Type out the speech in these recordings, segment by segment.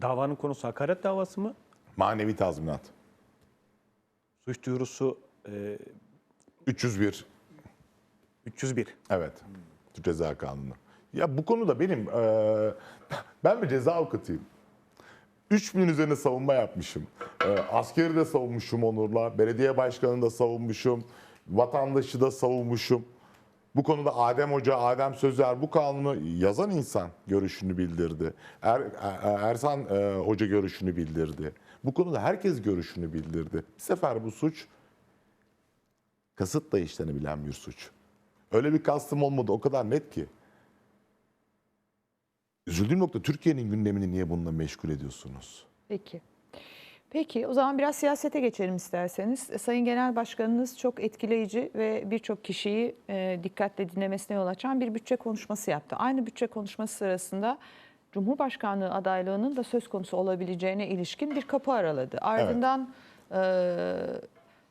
Davanın konusu hakaret davası mı? Manevi tazminat. Suç duyurusu e, 301. 301. Evet. Türk Ceza Kanunu. Ya bu konuda benim eee, ben bir ceza avukatıyım. 3000 üzerine savunma yapmışım. Eee, askeri de savunmuşum Onur'la. Belediye başkanını da savunmuşum. Vatandaşı da savunmuşum. Bu konuda Adem Hoca, Adem Sözer bu kanunu yazan insan görüşünü bildirdi. Er, Er- Ersan eee, Hoca görüşünü bildirdi. Bu konuda herkes görüşünü bildirdi. Bir sefer bu suç kasıtla işlenebilen bir suç. Öyle bir kastım olmadı o kadar net ki. Üzüldüğüm nokta Türkiye'nin gündemini niye bununla meşgul ediyorsunuz? Peki. Peki o zaman biraz siyasete geçelim isterseniz. Sayın Genel Başkanınız çok etkileyici ve birçok kişiyi e, dikkatle dinlemesine yol açan bir bütçe konuşması yaptı. Aynı bütçe konuşması sırasında Cumhurbaşkanlığı adaylığının da söz konusu olabileceğine ilişkin bir kapı araladı. Ardından e,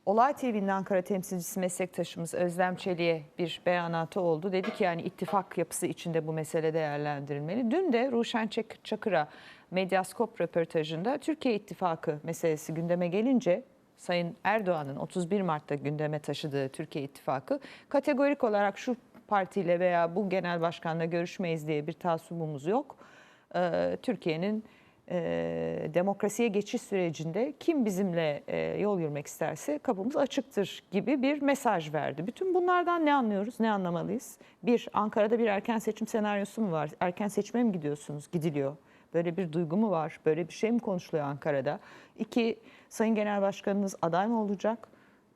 Olay TV'nin Ankara temsilcisi meslektaşımız Özlem Çelik'e bir beyanatı oldu. Dedi ki yani ittifak yapısı içinde bu mesele değerlendirilmeli. Dün de Ruşen Çak- Çakır'a Medyaskop röportajında Türkiye İttifakı meselesi gündeme gelince Sayın Erdoğan'ın 31 Mart'ta gündeme taşıdığı Türkiye İttifakı kategorik olarak şu partiyle veya bu genel başkanla görüşmeyiz diye bir tasubumuz yok. Ee, Türkiye'nin e, demokrasiye geçiş sürecinde kim bizimle e, yol yürümek isterse kapımız açıktır gibi bir mesaj verdi. Bütün bunlardan ne anlıyoruz, ne anlamalıyız? Bir, Ankara'da bir erken seçim senaryosu mu var? Erken seçime mi gidiyorsunuz? Gidiliyor. Böyle bir duygu mu var? Böyle bir şey mi konuşuluyor Ankara'da? İki, Sayın Genel Başkanınız aday mı olacak?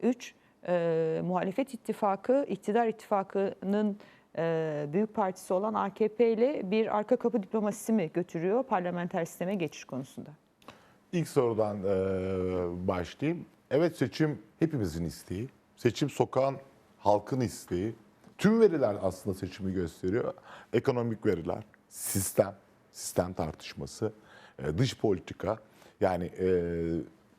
Üç, e, muhalefet ittifakı, iktidar ittifakının büyük partisi olan AKP ile bir arka kapı diplomasisi mi götürüyor parlamenter sisteme geçiş konusunda? İlk sorudan eee, başlayayım. Evet seçim hepimizin isteği. Seçim sokağın halkın isteği. Tüm veriler aslında seçimi gösteriyor. Ekonomik veriler, sistem, sistem tartışması, eee, dış politika. Yani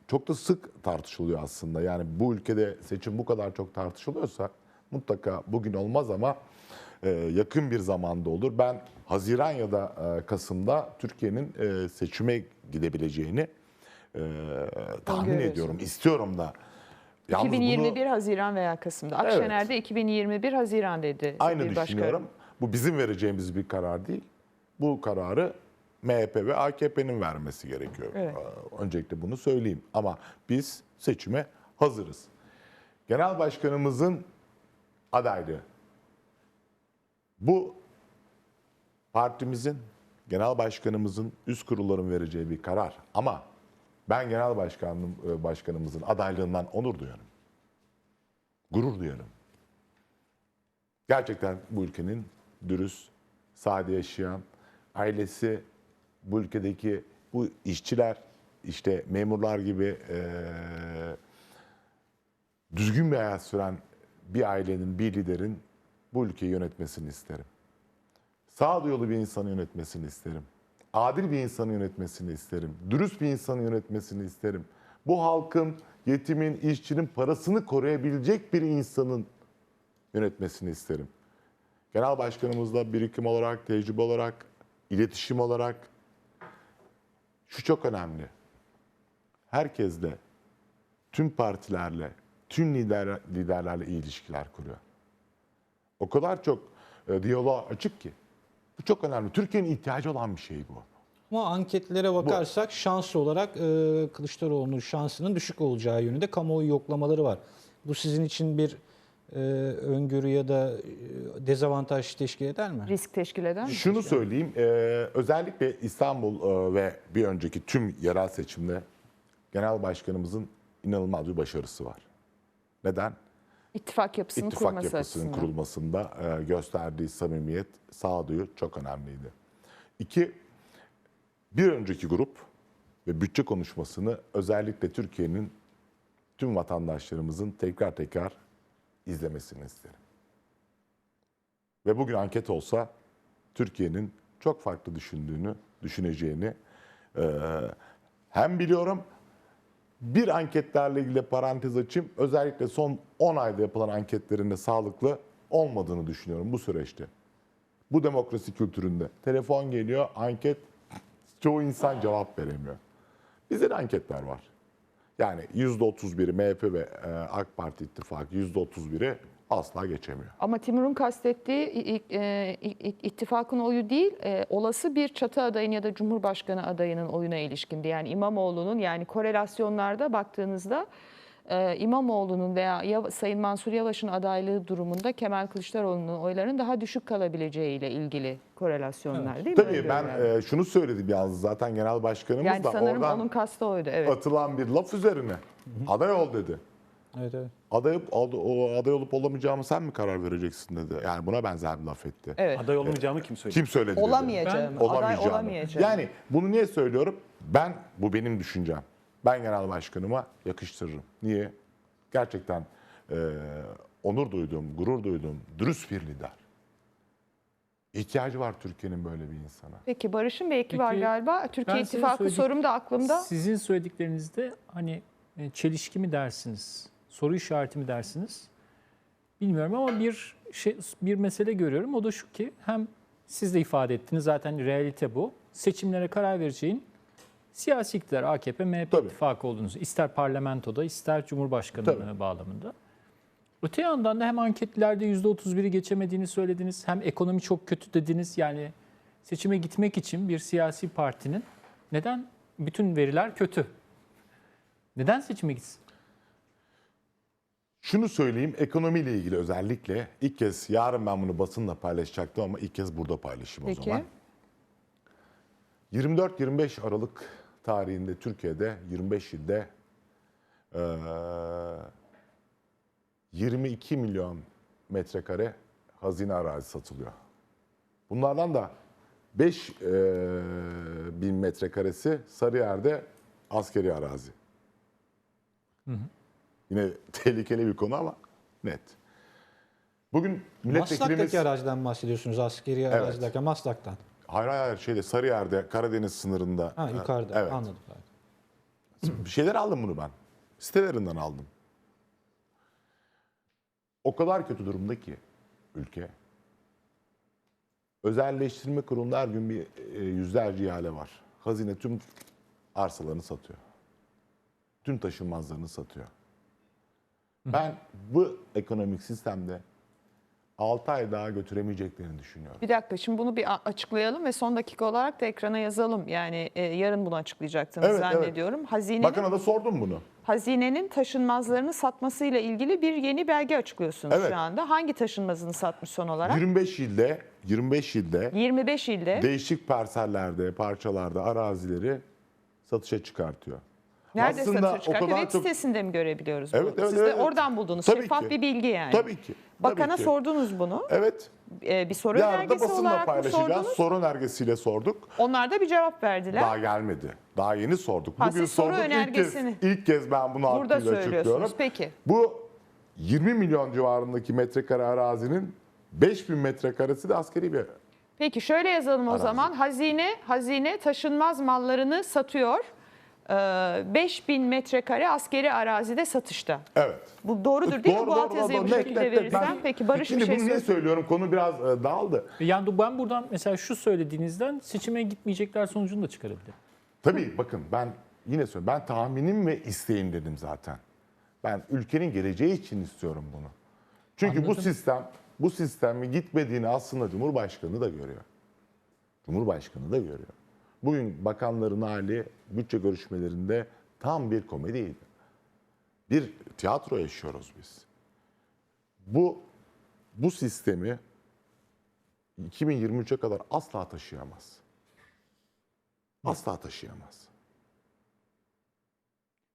çok da sık tartışılıyor aslında. Yani bu ülkede seçim bu kadar çok tartışılıyorsa mutlaka bugün olmaz ama e, yakın bir zamanda olur. Ben Haziran ya da e, Kasım'da Türkiye'nin e, seçime gidebileceğini tahmin ediyorum. İstiyorum da. Yalnız bunu 2021 Haziran veya Kasım'da. Akşener'de 2021 Haziran dedi aynı bir düşünüyorum. Bu bizim vereceğimiz bir karar değil. Bu kararı MHP ve AKP'nin vermesi gerekiyor. Evet. Öncelikle bunu söyleyeyim. Ama biz seçime hazırız. Genel Başkanımızın adaylığı. Bu partimizin, genel başkanımızın, üst kurulların vereceği bir karar. Ama ben genel başkanım, e, başkanımızın adaylığından onur duyuyorum. Gurur duyuyorum. Gerçekten bu ülkenin dürüst, sade yaşayan, ailesi bu ülkedeki bu işçiler, işte memurlar gibi eee, düzgün bir hayat süren bir ailenin, bir liderin bu ülkeyi yönetmesini isterim. Sağduyulu bir insanı yönetmesini isterim. Adil bir insanı yönetmesini isterim. Dürüst bir insanı yönetmesini isterim. Bu halkın, yetimin, işçinin parasını koruyabilecek bir insanın yönetmesini isterim. Genel başkanımızla birikim olarak, tecrübe olarak, iletişim olarak şu çok önemli. Herkesle, tüm partilerle, tüm lider, liderlerle iyi ilişkiler kuruyor. O kadar çok e, diyaloğa açık ki. Bu çok önemli. Türkiye'nin ihtiyacı olan bir şey bu. Ama anketlere bakarsak şans olarak e, Kılıçdaroğlu'nun şansının düşük olacağı yönünde kamuoyu yoklamaları var. Bu sizin için bir e, öngörü ya da e, dezavantaj teşkil eder mi? Risk teşkil eder mi? Şunu söyleyeyim, e, özellikle İstanbul e, ve bir önceki tüm yerel seçimde genel başkanımızın inanılmaz bir başarısı var. Neden? İttifak yapısının İttifak kurması yapısının açısından. kurulmasında e, gösterdiği samimiyet, sağduyu çok önemliydi. İki, bir önceki grup ve bütçe konuşmasını özellikle Türkiye'nin tüm vatandaşlarımızın tekrar tekrar izlemesini isterim. Ve bugün anket olsa Türkiye'nin çok farklı düşündüğünü, düşüneceğini e, hem biliyorum bir anketlerle ilgili parantez açayım. Özellikle son 10 ayda yapılan anketlerin de sağlıklı olmadığını düşünüyorum bu süreçte. Bu demokrasi kültüründe. Telefon geliyor, anket Çoğu insan cevap veremiyor. Bizde de anketler var. Yani %31'i MHP ve e, AK Parti ittifakı %31'i asla geçemiyor. Ama Timur'un kastettiği e, ittifakın oyu değil, e, olası bir çatı adayın ya da Cumhurbaşkanı adayının oyuna ilişkindi. Yani İmamoğlu'nun yani korelasyonlarda baktığınızda e, İmamoğlu'nun veya Sayın Mansur Yavaş'ın adaylığı durumunda Kemal Kılıçdaroğlu'nun oylarının daha düşük kalabileceğiyle ilgili korelasyonlar değil mi? Tabii ben e, şunu söyledim yalnız zaten genel başkanımız yani da sanırım oradan onun kastı oydu. Evet. atılan bir laf üzerine aday ol dedi. Evet, evet. Aday, ad- o aday olup olamayacağımı sen mi karar vereceksin dedi. Yani buna benzer bir laf etti. Evet. Aday olmayacağımı kim söyledi? Kim söyledi dedi. Olamayacağım. Aday olamayacağım. Yani bunu niye söylüyorum? Ben, bu benim düşüncem. Ben genel başkanıma yakıştırırım. Niye? Gerçekten e, onur duyduğum, gurur duyduğum, dürüst bir lider. İhtiyacı var Türkiye'nin böyle bir insana. Peki Barış'ın bir eki var galiba. Türkiye ben İttifakı sorum da aklımda. Sizin söylediklerinizde hani e, çelişki mi dersiniz, soru işareti mi dersiniz? Bilmiyorum ama bir şey bir mesele görüyorum. O da şu ki hem siz de ifade ettiniz zaten realite bu. Seçimlere karar vereceğin siyasi iktidar AKP MHP Tabii. ittifakı olduğunuzu ister parlamentoda ister cumhurbaşkanlığı Tabii. bağlamında. Öte yandan da hem anketlerde %31'i geçemediğini söylediniz hem ekonomi çok kötü dediniz. Yani seçime gitmek için bir siyasi partinin neden bütün veriler kötü? Neden seçime gitsin? Şunu söyleyeyim, ekonomiyle ilgili özellikle ilk kez, yarın ben bunu basınla paylaşacaktım ama ilk kez burada paylaşayım o Peki. zaman. 24-25 Aralık tarihinde Türkiye'de 25 ilde eee, 22 milyon metrekare hazine arazi satılıyor. Bunlardan da 5 eee, bin metrekaresi Sarıyer'de askeri arazi. Yine tehlikeli bir konu ama net. Bugün milletvekilimiz... Maslak'taki araziden bahsediyorsunuz askeri arazi derken Maslak'tan. Hayır hayır şeyde Sarıyer'de Karadeniz sınırında. Ha yukarıda Evet. anladım. Bir şeyler aldım bunu ben. Sitelerinden aldım. O kadar kötü durumda ki ülke. Özelleştirme kurumunda her gün bir e, yüzlerce ihale var. Hazine tüm arsalarını satıyor. Tüm taşınmazlarını satıyor. Ben bu ekonomik sistemde 6 ay daha götüremeyeceklerini düşünüyorum. Bir dakika şimdi bunu bir açıklayalım ve son dakika olarak da ekrana yazalım. Yani e, yarın bunu açıklayacaksınız Evet, evet. zannediyorum. Hazinenin, Bakana da sordum bunu. hazinenin taşınmazlarını satmasıyla ilgili bir yeni belge açıklıyorsunuz Evet. şu anda. Hangi taşınmazını satmış son olarak? 25 ilde 25 ilde 25 ilde. değişik parsellerde, parçalarda arazileri satışa çıkartıyor. Nerede Aslında çıkartıyor? kadar Web çok- sitesinde mi görebiliyoruz Evet, bunu? evet, Siz de evet. oradan buldunuz. Tabii Şeffaf ki. bir bilgi yani. Tabii ki. Bakana tabii ki. sordunuz bunu. Evet. Ee, bir soru Yarın önergesi basınla olarak mı sordunuz? Soru önergesiyle sorduk. Onlar da bir cevap verdiler. Daha gelmedi. Daha yeni sorduk. Ha, Bugün soru sorduk. İlk kez, önergesini- ilk kez ben bunu Burada söylüyorsunuz. Peki. Bu 20 milyon civarındaki metrekare arazinin 5000 metrekaresi de askeri bir Peki şöyle yazalım o Arazi. zaman. Hazine hazine taşınmaz mallarını satıyor. Ee, 5000 metrekare askeri arazide satışta. Evet. Bu doğrudur değil mi? Doğru, Bu doğru, altyazıyı doğru. bu Net, şekilde net, verirsem. Ben- Peki Barış Şimdi bir şey bunu niye söylüyor. söylüyorum? Konu biraz e, dağıldı. Yani ben buradan mesela şu söylediğinizden seçime gitmeyecekler sonucunu da çıkarabilirim. Tabii bakın ben yine söylüyorum. Ben tahminim ve isteğim dedim zaten. Ben ülkenin geleceği için istiyorum bunu. Çünkü bu Anladım. sistem bu sistemi gitmediğini aslında Cumhurbaşkanı da görüyor. Cumhurbaşkanı da görüyor. Bugün bakanların hali bütçe görüşmelerinde tam bir komediydi. Bir tiyatro yaşıyoruz biz. Bu bu sistemi 2023'e kadar asla taşıyamaz. Asla taşıyamaz.